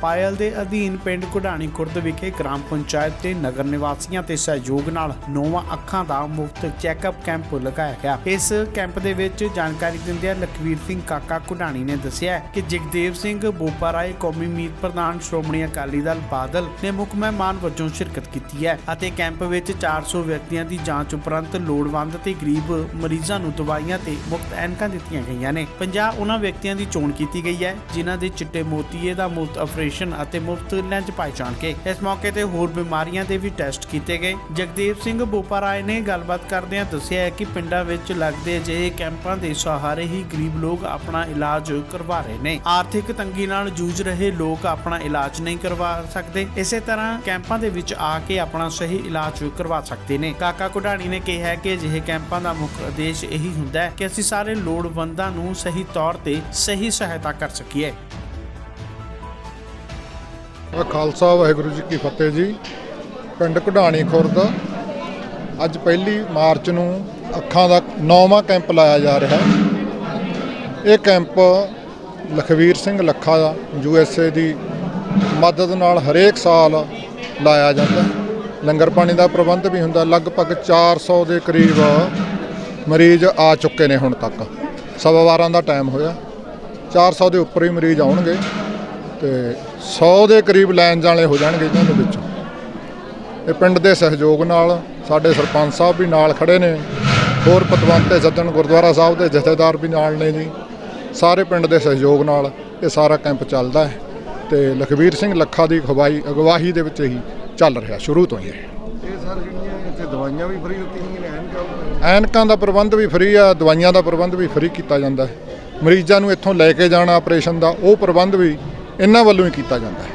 ਪਾਇਲ ਦੇ ਅਧੀਨ ਪਿੰਡ ਕੁਢਾਣੀ ਖੁਰਦ ਵਿਖੇ ਗ੍ਰਾਮ ਪੰਚਾਇਤ ਤੇ ਨਗਰ ਨਿਵਾਸੀਆਂ ਤੇ ਸਹਿਯੋਗ ਨਾਲ ਨੌਵਾਂ ਅੱਖਾਂ ਦਾ ਮੁਫਤ ਚੈੱਕਅਪ ਕੈਂਪ ਲਗਾਇਆ ਗਿਆ। ਇਸ ਕੈਂਪ ਦੇ ਵਿੱਚ ਜਾਣਕਾਰੀ ਦਿੰਦਿਆਂ ਲਖਵੀਰ ਸਿੰਘ ਕਾਕਾ ਕੁਢਾਣੀ ਨੇ ਦੱਸਿਆ ਕਿ ਜਗਦੇਵ ਸਿੰਘ ਬੋਪਾਰਾਏ ਕੌਮੀ ਮੀਤ ਪ੍ਰਧਾਨ ਸ਼੍ਰੋਮਣੀ ਅਕਾਲੀ ਦਲ ਬਾਦਲ ਨੇ ਮੁੱਖ ਮਹਿਮਾਨ ਵਜੋਂ ਸ਼ਿਰਕਤ ਕੀਤੀ ਹੈ ਅਤੇ ਕੈਂਪ ਵਿੱਚ 400 ਵਿਅਕਤੀਆਂ ਦੀ ਜਾਂਚ ਉਪਰੰਤ ਲੋੜਵੰਦ ਤੇ ਗਰੀਬ ਮਰੀਜ਼ਾਂ ਨੂੰ ਦਵਾਈਆਂ ਤੇ ਮੁਫਤ ਐਨਕਾਂ ਦਿੱਤੀਆਂ ਗਈਆਂ ਨੇ। 50 ਉਹਨਾਂ ਵਿਅਕਤੀਆਂ ਦੀ ਚੋਣ ਕੀਤੀ ਗਈ ਹੈ, ਜਿਨ੍ਹਾਂ ਦੇ ਚਿੱਟੇ ਮੋਤੀਏ ਦਾ ਮੁਫਤ ਆਪਰੇਸ਼ਨ ਅਤੇ ਮੁਫਤ ਲੈਂਜ ਪਾਏ ਜਾਣਗੇ ਇਸ ਮੌਕੇ ਤੇ ਹੋਰ ਬਿਮਾਰੀਆਂ ਦੇ ਵੀ ਟੈਸਟ ਕੀਤੇ ਗਏ। ਜਗਦੇਵ ਸਿੰਘ ਬੋਪਾਰਾਏ ਨੇ ਗੱਲਬਾਤ ਕਰਦਿਆਂ ਦੱਸਿਆ ਕਿ ਪਿੰਡਾਂ ਵਿੱਚ ਲੱਗਦੇ ਅਜਿਹੇ ਕੈਂਪਾਂ ਦੇ ਸਹਾਰੇ ਹੀ ਗਰੀਬ ਲੋਕ ਆਪਣਾ ਇਲਾਜ ਕਰਵਾ ਰਹੇ ਨੇ। ਆਰਥਿਕ ਤੰਗੀ ਨਾਲ ਜੂਝ ਰਹੇ ਲੋਕ ਆਪਣਾ ਇਲਾਜ ਨਹੀਂ ਕਰਵਾ ਸਕਦੇ। ਇਸੇ ਤਰ੍ਹਾਂ ਕੈਂਪਾਂ ਦੇ ਵਿੱਚ ਆ ਕੇ ਆਪਣਾ ਸਹੀ ਇਲਾਜ ਕਰਵਾ ਸਕਦੇ ਨੇ। ਕਾਕਾ ਕੁਢਾਣੀ ਨੇ ਕਿਹਾ ਕਿ ਅਜਿਹੇ ਕੈਂਪਾਂ ਦਾ ਮੁੱਖ ਉਦੇਸ਼ ਇਹੀ ਹੁੰਦਾ ਹੈ ਕਿ ਅਸੀਂ ਸਾਰੇ ਲੋੜਵੰਦਾਂ ਨੂੰ ਸਹੀ ਤੌਰ ਤੇ ਸਹੀ ਸਹਾਇਤਾ ਕਰ ਸਕੀਏ। ਆ ਖਾਲਸਾ, ਵਾਹਿਗੁਰੂ ਜੀ ਕੀ ਫਤਿਹ ਜੀ। ਪਿੰਡ ਕਢਾਣੀ ਖੁਰਦ, ਅੱਜ ਪਹਿਲੀ ਮਾਰਚ ਨੂੰ ਅੱਖਾਂ ਦਾ ਨੌਵਾਂ ਕੈਂਪ ਲਾਇਆ ਜਾ ਰਿਹਾ ਹੈ। ਇਹ camp Lakhvir Singh Lakha, U S A ਦੀ ਮਦਦ ਨਾਲ ਹਰੇਕ ਸਾਲ ਲਾਇਆ ਜਾਂਦਾ ਲੰਗਰ ਪਾਣੀ ਦਾ ਪ੍ਰਬੰਧ ਵੀ ਹੁੰਦਾ, ਲਗਭਗ 400 ਦੇ ਕਰੀਬ ਮਰੀਜ਼ ਆ ਚੁੱਕੇ ਨੇ ਹੁਣ ਤੱਕ। ਸਵਾ ਬਾਰਾਂ ਦਾ ਟਾਈਮ ਹੋਇਆ। 400 ਦੇ ਉੱਪਰ ਹੀ ਮਰੀਜ਼ ਆਉਣਗੇ। ਤੇ 100 ਦੇ ਕਰੀਬ ਲਾਈਨ ਜਾਣੇ ਹੋ ਜਾਣਗੇ ਇਹਨਾਂ ਦੇ ਵਿੱਚੋਂ। ਇਹ ਪਿੰਡ ਦੇ ਸਹਿਯੋਗ ਨਾਲ ਸਾਡੇ ਸਰਪੰਚ ਸਾਹਿਬ ਵੀ ਨਾਲ ਖੜੇ ਨੇ ਹੋਰ ਪਤਵੰਤ ਤੇ ਸੱਜਣ ਗੁਰਦੁਆਰਾ ਸਾਹਿਬ ਦੇ ਜਥੇਦਾਰ ਵੀ ਨਾਲ ਨੇ ਜੀ। ਸਾਰੇ ਪਿੰਡ ਦੇ ਸਹਿਯੋਗ ਨਾਲ ਇਹ ਸਾਰਾ ਕੈਂਪ ਚੱਲਦਾ ਹੈ ਤੇ ਲਖਵੀਰ ਸਿੰਘ ਲੱਖਾ ਦੀ ਅਗਵਾਈ ਅਗਵਾਈ ਦੇ ਵਿੱਚ ਹੀ ਚੱਲ ਰਿਹਾ ਸ਼ੁਰੂ ਤੋਂ ਹੀ ਇਹ। ਇਹ ਸਰ ਜਿਹੜੀਆਂ ਇੱਥੇ ਦਵਾਈਆਂ ਵੀ ਫ੍ਰੀ ਦਿੱਤੀਆਂ ਨੇ ਐਨਕਾਂ ਐਨਕਾਂ ਦਾ ਪ੍ਰਬੰਧ ਵੀ ਫ੍ਰੀ ਆ ਦਵਾਈਆਂ ਦਾ ਪ੍ਰਬੰਧ ਵੀ ਫ੍ਰੀ ਕੀਤਾ ਜਾਂਦਾ ਹੈ। ਮਰੀਜ਼ਾਂ ਨੂੰ ਇੱਥੋਂ ਲੈ ਕੇ ਜਾਣਾ ਆਪਰੇਸ਼ਨ ਦਾ ਉਹ ਪ੍ਰਬੰਧ ਵੀ ਇਹਨਾਂ ਵੱਲੋਂ ਹੀ ਕੀਤਾ ਜਾਂਦਾ ਹੈ।